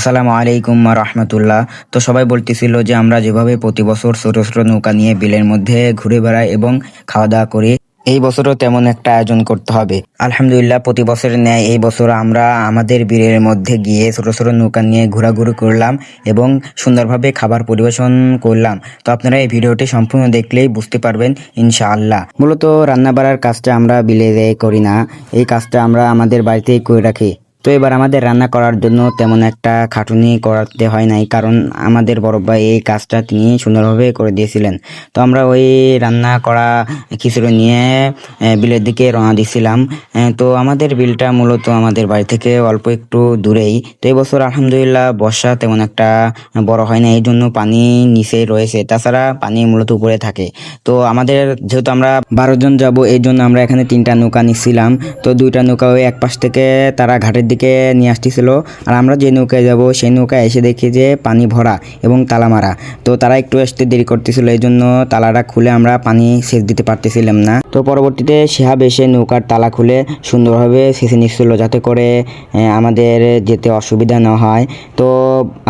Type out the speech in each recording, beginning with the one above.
আসসালামু আলাইকুম রহমতুল্লাহ। তো সবাই বলতেছিল যে আমরা যেভাবে প্রতি বছর ছোট ছোট নৌকা নিয়ে বিলের মধ্যে ঘুরে বেড়াই এবং খাওয়া দাওয়া করি, এই বছরও তেমন একটা আয়োজন করতে হবে। আলহামদুলিল্লাহ, প্রতি বছরের ন্যায় এই বছর আমরা আমাদের বিলের মধ্যে গিয়ে ছোট ছোট নৌকা নিয়ে ঘোরাঘুরি করলাম এবং সুন্দরভাবে খাবার পরিবেশন করলাম। তো আপনারা এই ভিডিওটি সম্পূর্ণ দেখলেই বুঝতে পারবেন, ইনশাআল্লাহ। মূলত রান্না বাড়ার কাজটা আমরা বিলে করি না। এই কাজটা আমরা আমাদের বাড়িতেই করে রাখি। তো এবার আমাদের রান্না করার জন্য তেমন একটা খাটুনি করাতে হয় নাই, কারণ আমাদের বড় ভাই এই কাজটা তিনি সুন্দরভাবে করে দিয়েছিলেন। তো আমরা ওই রান্না করা খিচুড়ি নিয়ে বিলের দিকে রওনা দিয়েছিলাম তো আমাদের বিলটা মূলত আমাদের বাড়ি থেকে অল্প একটু দূরেই। তো এবছর বছর আলহামদুলিল্লাহ বর্ষা তেমন একটা বড় হয় না এই জন্য পানি নিচে রয়েছে। তাছাড়া পানি মূলত উপরে থাকে। তো আমাদের যেহেতু আমরা বারো জন যাব এই জন্য আমরা এখানে তিনটা নৌকা নিচ্ছিলাম তো দুইটা নৌকা ওই এক পাশ থেকে তারা ঘাটের দিকে নিয়ে আসতেছিল। আর আমরা যে নৌকায় যাব, সেই নৌকায় এসে দেখি যে পানি ভরা এবং তালা মারা। তো তারা একটু আসতে দেরি করতেছিল এই জন্য তালাটা খুলে আমরা পানি সেচ দিতে পারতেছিলাম না। তো পরবর্তীতে শিহাব এসে নৌকার তালা খুলে সুন্দরভাবে সেচে নিচ্ছিল যাতে করে আমাদের যেতে অসুবিধা না হয়। তো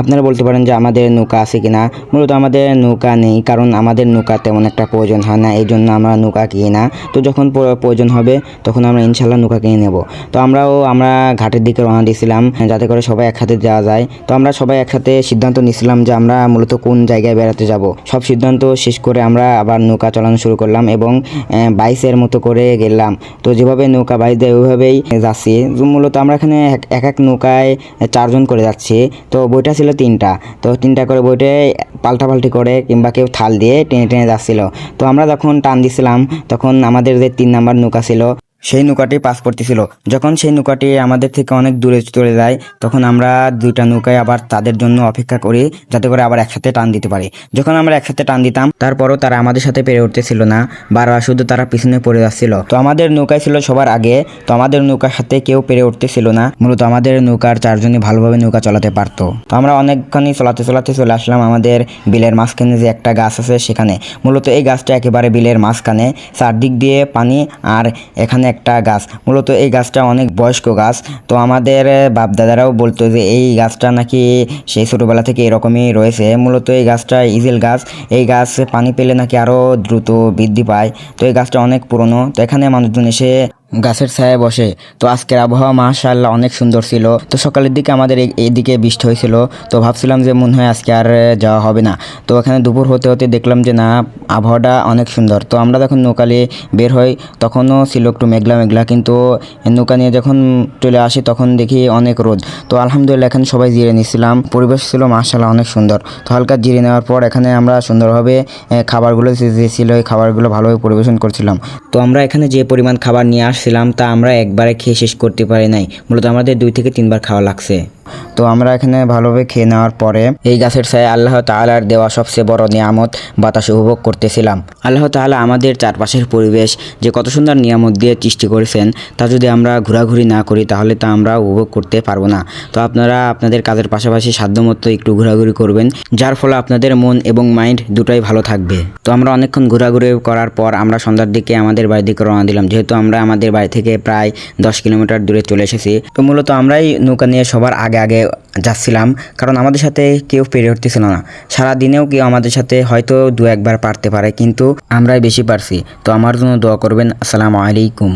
আপনারা বলতে পারেন যে আমাদের নৌকা আছে কিনা। মূলত আমাদের নৌকা নেই, কারণ আমাদের নৌকা তেমন একটা প্রয়োজন হয় না এই জন্য আমরা নৌকা কিনি না। তো যখন প্রয়োজন হবে, তখন আমরা ইনশাল্লাহ নৌকা কিনে নেব। তো আমরাও, আমরা ঘাটের দিকে রওনা দিয়েছিলাম যাতে করে সবাই একসাথে যাওয়া যায়। তো আমরা সবাই একসাথে সিদ্ধান্ত নিয়েছিলাম যে আমরা মূলত কোন জায়গায় বেড়াতে যাব। সব সিদ্ধান্ত শেষ করে আমরা আবার নৌকা চালানো শুরু করলাম এবং আহ, বাইশের মতো করে গেলাম। তো যেভাবে নৌকা বাইশ দেয় ওইভাবেই যাচ্ছি। মূলত আমরা এখানে এক- এক এক নৌকায় চারজন করে যাচ্ছি। তো বইটা ছিল তিনটা। তো তিনটা করে বইটে পাল্টাপাল্টি করে কিংবা কেউ থাল দিয়ে টেনে টেনে যাচ্ছিল। তো আমরা যখন টান দিছিলাম তখন আমাদের যে তিন নাম্বার নৌকা ছিল সেই নৌকাটি পাস করতেছিল। যখন সেই নৌকাটি আমাদের থেকে অনেক দূরে চলে যায়, তখন আমরা দুইটা নৌকায় আবার তাদের জন্য অপেক্ষা করি, যাতে করে আবার একসাথে টান দিতে পারি। যখন আমরা একসাথে টান দিতাম, তারপরও তারা আমাদের সাথে পেরে উঠতেছিল না। বারবার শুধু তারা পিছনে পড়ে যাচ্ছিল। তো আমাদের নৌকায় ছিল সবার আগে, তো আমাদের নৌকার সাথে কেউ পেরে উঠতেছিল না। মূলত আমাদের নৌকার চারজনই ভালোভাবে নৌকা চালাতে পারতো। তো আমরা অনেকখানি চলাতে চলাতে চলে আসলাম আমাদের বিলের মাঝখানে যে একটা গাছ আছে সেখানে। মূলত এই গাছটা একেবারে বিলের মাঝখানে, চারদিক দিয়ে পানি আর এখানে একটা গাছ। মূলত এই গাছটা অনেক বয়স্ক গাছ। তো আমাদের বাপদাদারাও বলতো যে এই গাছটা নাকি সেই ছোটোবেলা থেকে এরকমই রয়েছে। মূলত এই গাছটা ইজেল গাছ। এই গাছ পানি পেলে নাকি আরও দ্রুত বৃদ্ধি পায়। তো এই গাছটা অনেক পুরনো। তো এখানে মানুষজন এসে গাছের ছায়ায় বসে। তো আজকের আবহাওয়া মাশাআল্লাহ অনেক সুন্দর ছিল। তো সকালের দিকে আমাদের এই- এইদিকে বৃষ্টি হয়েছিল। তো ভাবছিলাম যে মনে হয় আজকে আর যাওয়া হবে না। তো এখানে দুপুর হতে হতে দেখলাম যে না, আবহাওয়াটা অনেক সুন্দর। তো আমরা যখন নৌকালে বের হই, তখনও ছিল একটু মেঘলা মেঘলা। কিন্তু নৌকা নিয়ে যখন চলে আসি, তখন দেখি অনেক রোদ। তো আলহামদুলিল্লাহ এখানে সবাই জিরে নিয়েছিলাম। পরিবেশ ছিল মাশাআল্লাহ অনেক সুন্দর। তো হালকা জিরে নেওয়ার পর এখানে আমরা সুন্দরভাবে খাবারগুলো যে ছিল, এই খাবারগুলো ভালোভাবে পরিবেশন করছিলাম। তো আমরা এখানে যে পরিমাণ খাবার নিয়ে আসছিলাম তা আমরা একবারে খেয়ে শেষ করতে পারি নাই। মূলত আমাদের দুই থেকে তিনবার খাওয়া লাগছে। তো আমরা এখানে ভালোভাবে খেয়ে নেওয়ার পরে এই গাছের ছায় আল্লাহ তাআলার দেওয়া সবচেয়ে বড় নিয়ামত বাতাস উপভোগ করতেছিলাম। আল্লাহ তাআলা আমাদের চারপাশের পরিবেশ যে কত সুন্দর নিয়ামত দিয়ে সৃষ্টি করেছেন, তা যদি আমরা ঘোরাঘুরি না করি, তাহলে তা আমরা উপভোগ করতে পারব না। তো আপনারা আপনাদের কাজের পাশাপাশি সাধ্যমতো একটু ঘোরাঘুরি করবেন, যার ফলে আপনাদের মন এবং মাইন্ড দুটোই ভালো থাকবে। তো আমরা অনেকক্ষণ ঘোরাঘুরি করার পর আমরা সন্ধ্যার দিকে আমাদের বাড়ির দিকে রওনা দিলাম। যেহেতু আমরা আমাদের বাড়ি থেকে প্রায় দশ কিলোমিটার দূরে চলে এসেছি, তো মূলত আমরাই নৌকা নিয়ে সবার আগে আগে যাচ্ছিলাম, কারণ আমাদের সাথে কেউ পেরে উঠতেছিল না। সারা দিনেও কেউ আমাদের সাথে হয়তো দু একবার পারতে পারে, কিন্তু আমরাই বেশি পারছি। তো আমার জন্য দোয়া করবেন। আসসালামু আলাইকুম।